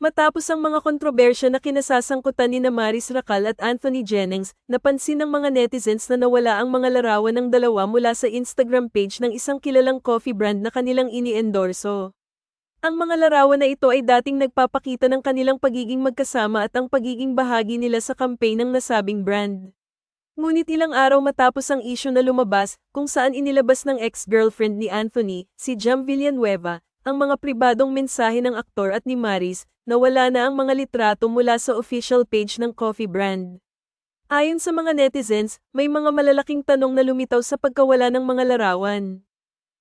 Matapos ang mga kontrobersya na kinasasangkutan ni na Maris Racal at Anthony Jennings, napansin ng mga netizens na nawala ang mga larawan ng dalawa mula sa Instagram page ng isang kilalang coffee brand na kanilang ini-endorso. Ang mga larawan na ito ay dating nagpapakita ng kanilang pagiging magkasama at ang pagiging bahagi nila sa campaign ng nasabing brand. Ngunit ilang araw matapos ang isyu na lumabas, kung saan inilabas ng ex-girlfriend ni Anthony, si Jam Villanueva, ang mga pribadong mensahe ng aktor at ni Maris, nawala na ang mga litrato mula sa official page ng coffee brand. Ayon sa mga netizens, may mga malalaking tanong na lumitaw sa pagkawala ng mga larawan.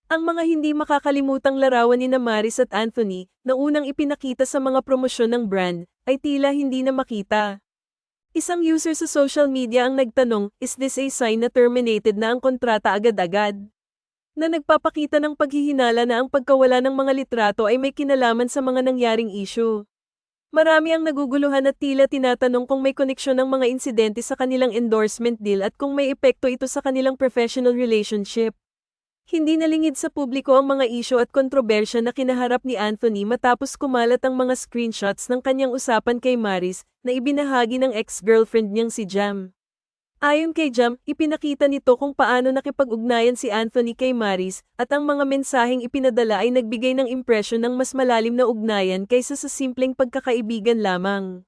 Ang mga hindi makakalimutang larawan ni na Maris at Anthony, na unang ipinakita sa mga promosyon ng brand, ay tila hindi na makita. Isang user sa social media ang nagtanong, is this a sign na terminated na ang kontrata agad-agad? Na nagpapakita ng paghihinala na ang pagkawala ng mga litrato ay may kinalaman sa mga nangyaring issue. Marami ang naguguluhan at tila tinatanong kung may koneksyon ng mga insidente sa kanilang endorsement deal at kung may epekto ito sa kanilang professional relationship. Hindi nalingid sa publiko ang mga isyo at kontrobersya na kinaharap ni Anthony matapos kumalat ang mga screenshots ng kanyang usapan kay Maris na ibinahagi ng ex-girlfriend niyang si Jam. Ayon kay Jam, ipinakita nito kung paano nakipag-ugnayan si Anthony kay Maris at ang mga mensaheng ipinadala ay nagbigay ng impresyon ng mas malalim na ugnayan kaysa sa simpleng pagkakaibigan lamang.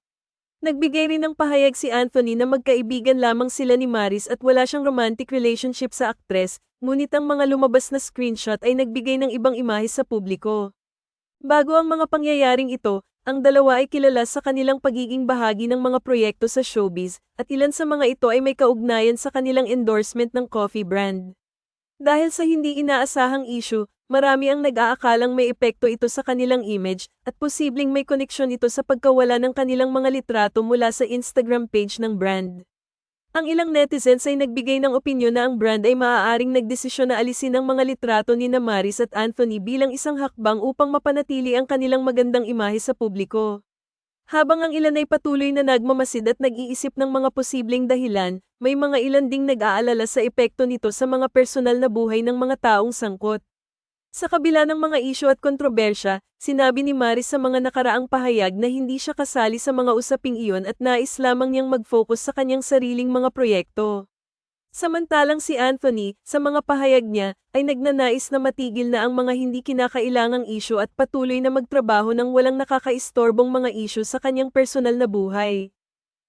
Nagbigay rin ng pahayag si Anthony na magkaibigan lamang sila ni Maris at wala siyang romantic relationship sa aktres, ngunit ang mga lumabas na screenshot ay nagbigay ng ibang imahe sa publiko. Bago ang mga pangyayaring ito, ang dalawa ay kilala sa kanilang pagiging bahagi ng mga proyekto sa showbiz, at ilan sa mga ito ay may kaugnayan sa kanilang endorsement ng coffee brand. Dahil sa hindi inaasahang issue, marami ang nag-aakalang may epekto ito sa kanilang image, at posibleng may koneksyon ito sa pagkawala ng kanilang mga litrato mula sa Instagram page ng brand. Ang ilang netizens ay nagbigay ng opinyon na ang brand ay maaaring nagdesisyon na alisin ang mga litrato ni Maris at Anthony bilang isang hakbang upang mapanatili ang kanilang magandang imahe sa publiko. Habang ang ilan ay patuloy na nagmamasid at nag-iisip ng mga posibleng dahilan, may mga ilan ding nag-aalala sa epekto nito sa mga personal na buhay ng mga taong sangkot. Sa kabila ng mga isyu at kontrobersya, sinabi ni Maris sa mga nakaraang pahayag na hindi siya kasali sa mga usaping iyon at nais lamang niyang mag-focus sa kanyang sariling mga proyekto. Samantalang si Anthony, sa mga pahayag niya, ay nagnanais na matigil na ang mga hindi kinakailangang isyu at patuloy na magtrabaho ng walang nakakaistorbong mga isyu sa kanyang personal na buhay.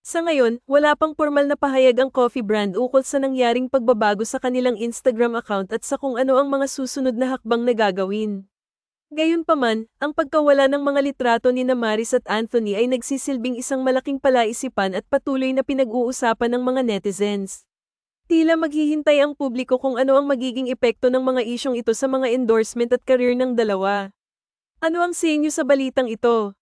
Sa ngayon, wala pang formal na pahayag ang coffee brand ukol sa nangyaring pagbabago sa kanilang Instagram account at sa kung ano ang mga susunod na hakbang na gagawin. Gayunpaman, ang pagkawala ng mga litrato ni Maris at Anthony ay nagsisilbing isang malaking palaisipan at patuloy na pinag-uusapan ng mga netizens. Tila maghihintay ang publiko kung ano ang magiging epekto ng mga isyong ito sa mga endorsement at career ng dalawa. Ano ang sa inyo sa balitang ito?